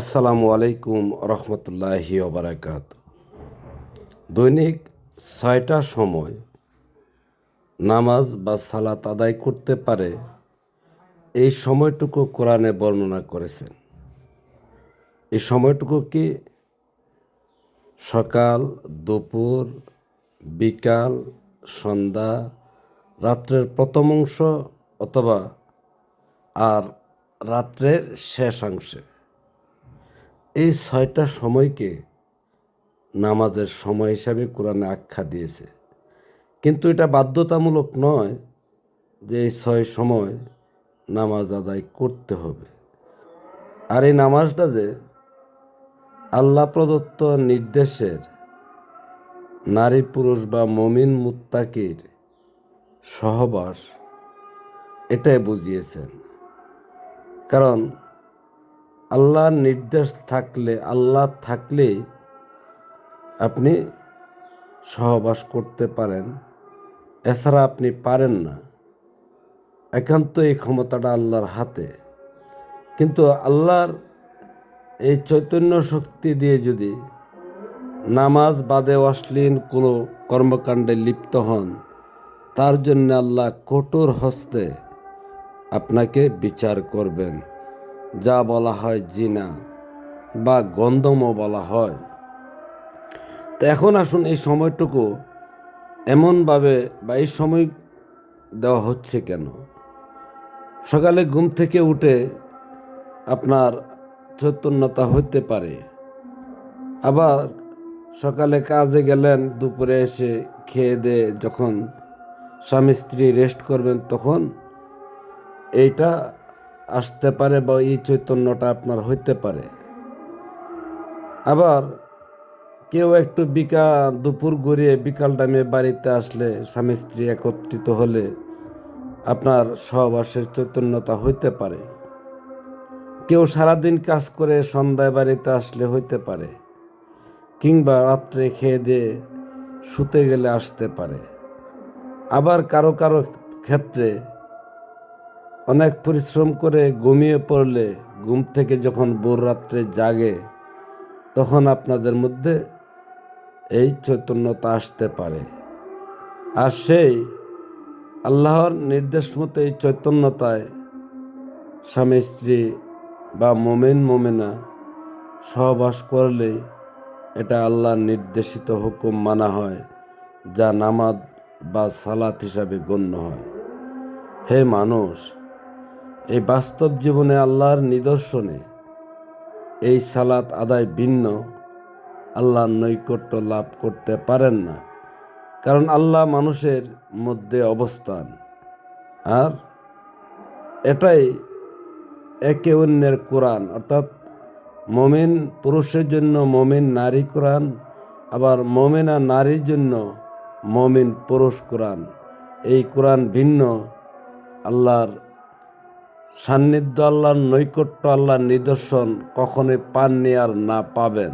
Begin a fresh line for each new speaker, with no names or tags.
আসসালামু আলাইকুম রহমতুল্লাহি ওবরাকাত। দৈনিক ছয়টা সময় নামাজ বা সালাত আদায় করতে পারে এই সময়টুকু কোরআনে বর্ণনা করেছেন। এই সময়টুকু কি সকাল, দুপুর, বিকাল, সন্ধ্যা, রাত্রের প্রথম অংশ অথবা আর রাত্রের শেষাংশে এই ছয়টা সময়কে নামাজের সময় হিসাবে কোরআনে আখ্যা দিয়েছে। কিন্তু এটা বাধ্যতামূলক নয় যে এই ছয় সময় নামাজ আদায় করতে হবে। আর এই নামাজটা যে আল্লাহ প্রদত্ত নির্দেশের নারী পুরুষ বা মমিন মুত্তাকির সহবাস এটাই বুঝিয়েছেন। কারণ আল্লাহর নির্দেশ থাকলে, আল্লাহ থাকলেই আপনি সহবাস করতে পারেন। এছাড়া আপনি পারেন না। একান্ত এই ক্ষমতাটা আল্লাহর হাতে। কিন্তু আল্লাহর এই চৈতন্য শক্তি দিয়ে যদি নামাজ বাদে অশ্লীল কোনো কর্মকাণ্ডে লিপ্ত হন, তার জন্য আল্লাহ কঠোর হস্তে আপনাকে বিচার করবেন। যা বলা হয় জিনা বা গন্ধমও বলা হয়। তো এখন আসুন এই সময়টুকু এমনভাবে বা এই সময় দেওয়া হচ্ছে কেন? সকালে ঘুম থেকে উঠে আপনার চৈতন্যতা হতে পারে। আবার সকালে কাজে গেলেন, দুপুরে এসে খেয়ে দিয়ে যখন স্বামী স্ত্রী রেস্ট করবেন তখন এইটা আসতে পারে বা এই চৈতন্যটা আপনার হইতে পারে। আবার কেউ একটু বিকা, দুপুর গড়িয়ে বিকাল টাইমে বাড়িতে আসলে স্বামী স্ত্রী একত্রিত হলে আপনার সহবাসের চৈতন্যতা হইতে পারে। কেউ সারাদিন কাজ করে সন্ধ্যায় বাড়িতে আসলে হইতে পারে কিংবা রাত্রে খেয়ে দিয়ে শুতে গেলে আসতে পারে। আবার কারও কারও ক্ষেত্রে অনেক পরিশ্রম করে ঘুমিয়ে পড়লে ঘুম থেকে যখন ভোর রাত্রে জাগে, তখন আপনাদের মধ্যে এই চৈতন্যতা আসতে পারে। আর সেই আল্লাহর নির্দেশ মতো এই চৈতন্যতায় স্বামী, স্ত্রী বা মোমেন, মোমেনা সহবাস করলেই এটা আল্লাহর নির্দেশিত হুকুম মানা হয়, যা নামাজ বা সালাত হিসাবে গণ্য হয়। হে মানুষ এই বাস্তব জীবনে আল্লাহর নিদর্শনে এই সালাত আদায় ভিন্ন। আল্লাহর নৈকট্য লাভ করতে পারেন না, কারণ আল্লাহ মানুষের মধ্যে অবস্থান। আর এটাই একে অন্যের কোরআন, অর্থাৎ মমিন পুরুষের জন্য মমিন নারী কোরআন, আবার মমিনা নারীর জন্য মমিন পুরুষ কোরআন। এই কোরআন ভিন্ন, আল্লাহর সান্নিধ্য আল্লাহর নৈকট্য আল্লাহর নিদর্শন কখনোই পাননি আর না পাবেন।